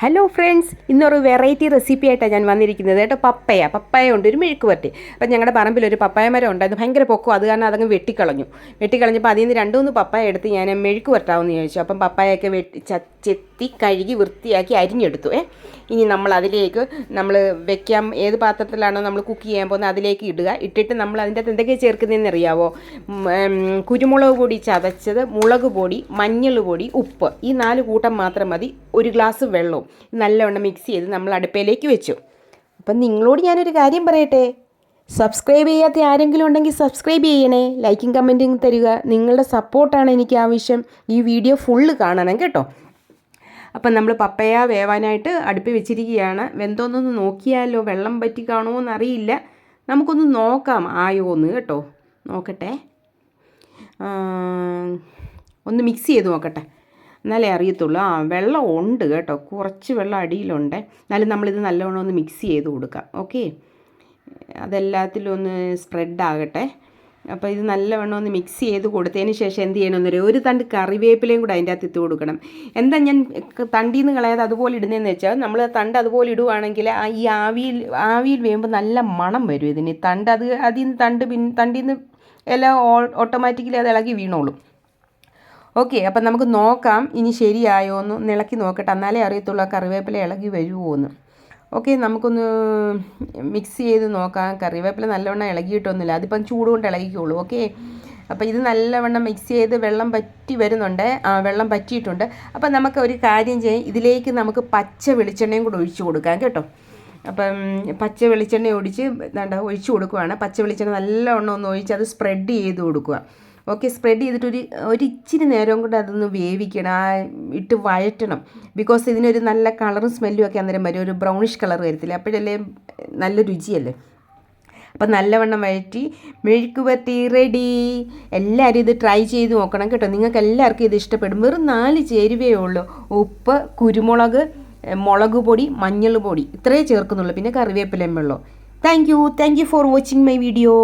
Hello friends ഇന്നൊരു variety recipe ആയിട്ടാണ് ഞാൻ വന്നിരിക്കുന്നത്. കേട്ടോ പപ്പയ. പപ്പയ ഉണ്ട് ഒരു മെഴുക്ക് വരട്ടി. അപ്പം ഞങ്ങളുടെ പറമ്പിൽ ഒരു പപ്പായ മരം ഉണ്ടായിരുന്നു. ഭയങ്കര പൊക്കം അത് കാരണം അതങ്ങ് വെട്ടിക്കളഞ്ഞു. വെട്ടിക്കളഞ്ഞപ്പോൾ അതിൽ നിന്ന് രണ്ടു മൂന്ന് പപ്പായ എടുത്ത് ഞാൻ മെഴുക്ക് വരട്ടാമെന്ന് ചോദിച്ചു. അപ്പം പപ്പായൊക്കെ വെട്ടി ചെത്തി കഴുകി വൃത്തിയാക്കി അരിഞ്ഞെടുത്തു ഏ. ഇനി നമ്മൾ അതിലേക്ക് നമ്മൾ വെക്കാം. ഏത് പാത്രത്തിലാണോ നമ്മൾ കുക്ക് ചെയ്യാൻ പോകുന്നത് അതിലേക്ക് ഇടുക. ഇട്ടിട്ട് നമ്മൾ അതിന്റെ അകത്ത് എന്തൊക്കെയാണ് ചേർക്കുന്നതെന്ന് അറിയാവോ? കുരുമുളക് പൊടി ചതച്ചത് മുളക് പൊടി മഞ്ഞൾ പൊടി ഉപ്പ്. ഈ നാല് കൂട്ടം മാത്രം മതി. ഒരു ഗ്ലാസ് വെള്ളവും നല്ലവണ്ണം മിക്സ് ചെയ്ത് നമ്മൾ അടുപ്പയിലേക്ക് വെച്ചു. അപ്പം നിങ്ങളോട് ഞാനൊരു കാര്യം പറയട്ടെ? സബ്സ്ക്രൈബ് ചെയ്യാത്ത ആരെങ്കിലും ഉണ്ടെങ്കിൽ സബ്സ്ക്രൈബ് ചെയ്യണേ. ലൈക്കും കമന്റും തരിക. നിങ്ങളുടെ സപ്പോർട്ടാണ് എനിക്ക് ആവശ്യം. ഈ വീഡിയോ ഫുള്ള് കാണണം കേട്ടോ. അപ്പം നമ്മൾ പപ്പയ വേവാനായിട്ട് അടുപ്പിൽ വെച്ചിരിക്കുകയാണ്. വെന്തോന്നൊന്ന് നോക്കിയാലോ? വെള്ളം പറ്റി കാണുമോ എന്നറിയില്ല. നമുക്കൊന്ന് നോക്കാം. ആയോ ഒന്ന് കേട്ടോ. നോക്കട്ടെ. ഒന്ന് മിക്സ് ചെയ്ത് നോക്കട്ടെ. എന്നാലേ അറിയത്തുള്ളൂ. ആ വെള്ളം ഉണ്ട് കേട്ടോ. കുറച്ച് വെള്ളം അടിയിലുണ്ട്. എന്നാലും നമ്മളിത് നല്ലവണ്ണം ഒന്ന് മിക്സ് ചെയ്ത് കൊടുക്കാം. ഓക്കെ അതെല്ലാത്തിലും ഒന്ന് സ്പ്രെഡ് ആകട്ടെ. അപ്പോൾ ഇത് നല്ലവണ്ണം ഒന്ന് മിക്സ് ചെയ്ത് കൊടുത്തതിന് ശേഷം എന്ത് ചെയ്യണമെന്നറിയോ ഒരു തണ്ട് കറിവേപ്പിലയും കൂടെ അതിന്റെ അകത്ത് ഇട്ട് കൊടുക്കണം. എന്താ ഞാൻ തണ്ടിയിൽ നിന്ന് കളയാതെ അതുപോലെ ഇടുന്നതെന്ന് വെച്ചാൽ നമ്മൾ തണ്ട് അതുപോലെ ഇടുവാണെങ്കിൽ ഈ ആവിയിൽ ആവിയിൽ വേകുമ്പോൾ നല്ല മണം വരും ഇതിന്. തണ്ട് അത് അതിൽ നിന്ന് തണ്ട് പിൻ തണ്ടിൽ നിന്ന് എല്ലാം ഓട്ടോമാറ്റിക്കലി അത് ഇളകി വീണോളും. ഓക്കെ അപ്പം നമുക്ക് നോക്കാം. ഇനി ശരിയായോ എന്ന് ഇളക്കി നോക്കട്ടെ. എന്നാലേ അറിയത്തുള്ളൂ കറിവേപ്പില ഇളകി വരുമോ എന്ന്. ഓക്കെ നമുക്കൊന്ന് മിക്സ് ചെയ്ത് നോക്കാം. കറിവേപ്പില നല്ലവണ്ണം ഇളകിയിട്ടൊന്നുമില്ല. അതിപ്പം ചൂട് കൊണ്ട് ഇളകിക്കോളൂ. ഓക്കെ അപ്പോൾ ഇത് നല്ലവണ്ണം മിക്സ് ചെയ്ത് വെള്ളം പറ്റി വരുന്നുണ്ട്. ആ വെള്ളം പറ്റിയിട്ടുണ്ട്. അപ്പം നമുക്ക് ഒരു കാര്യം ചെയ്യാം. ഇതിലേക്ക് നമുക്ക് പച്ച വെളിച്ചെണ്ണയും കൂടെ ഒഴിച്ചു കൊടുക്കാം കേട്ടോ. അപ്പം പച്ച വെളിച്ചെണ്ണ ഒഴിച്ച് എന്താ ഒഴിച്ചു കൊടുക്കുവാണ്. പച്ച വെളിച്ചെണ്ണ നല്ലവണ്ണം ഒന്ന് ഒഴിച്ച് അത് സ്പ്രെഡ് ചെയ്ത് കൊടുക്കുക. ഓക്കെ സ്പ്രെഡ് ചെയ്തിട്ട് ഒരു ഇച്ചിരി നേരം കൊണ്ട് അതൊന്ന് വേവിക്കണം ആ ഇട്ട് വഴറ്റണം. ബിക്കോസ് ഇതിനൊരു നല്ല കളറും സ്മെല്ലും ഒക്കെ അന്നേരം വരും. ഒരു ബ്രൗണിഷ് കളർ വരത്തില്ല? അപ്പോഴല്ലേ നല്ല രുചിയല്ലേ? അപ്പം നല്ലവണ്ണം വഴറ്റി മെഴുക്ക് പറ്റി റെഡി എല്ലാവരും ഇത് ട്രൈ ചെയ്ത് നോക്കണം കേട്ടോ. നിങ്ങൾക്ക് എല്ലാവർക്കും ഇത് ഇഷ്ടപ്പെടും. വെറും നാല് ചേരുവേ ഉള്ളൂ. ഉപ്പ് കുരുമുളക് മുളക് പൊടി മഞ്ഞൾ പൊടി. ഇത്രയേ ചേർക്കുന്നുള്ളൂ. പിന്നെ കറിവേപ്പിലയും വെള്ളം thank you thank you for watching my video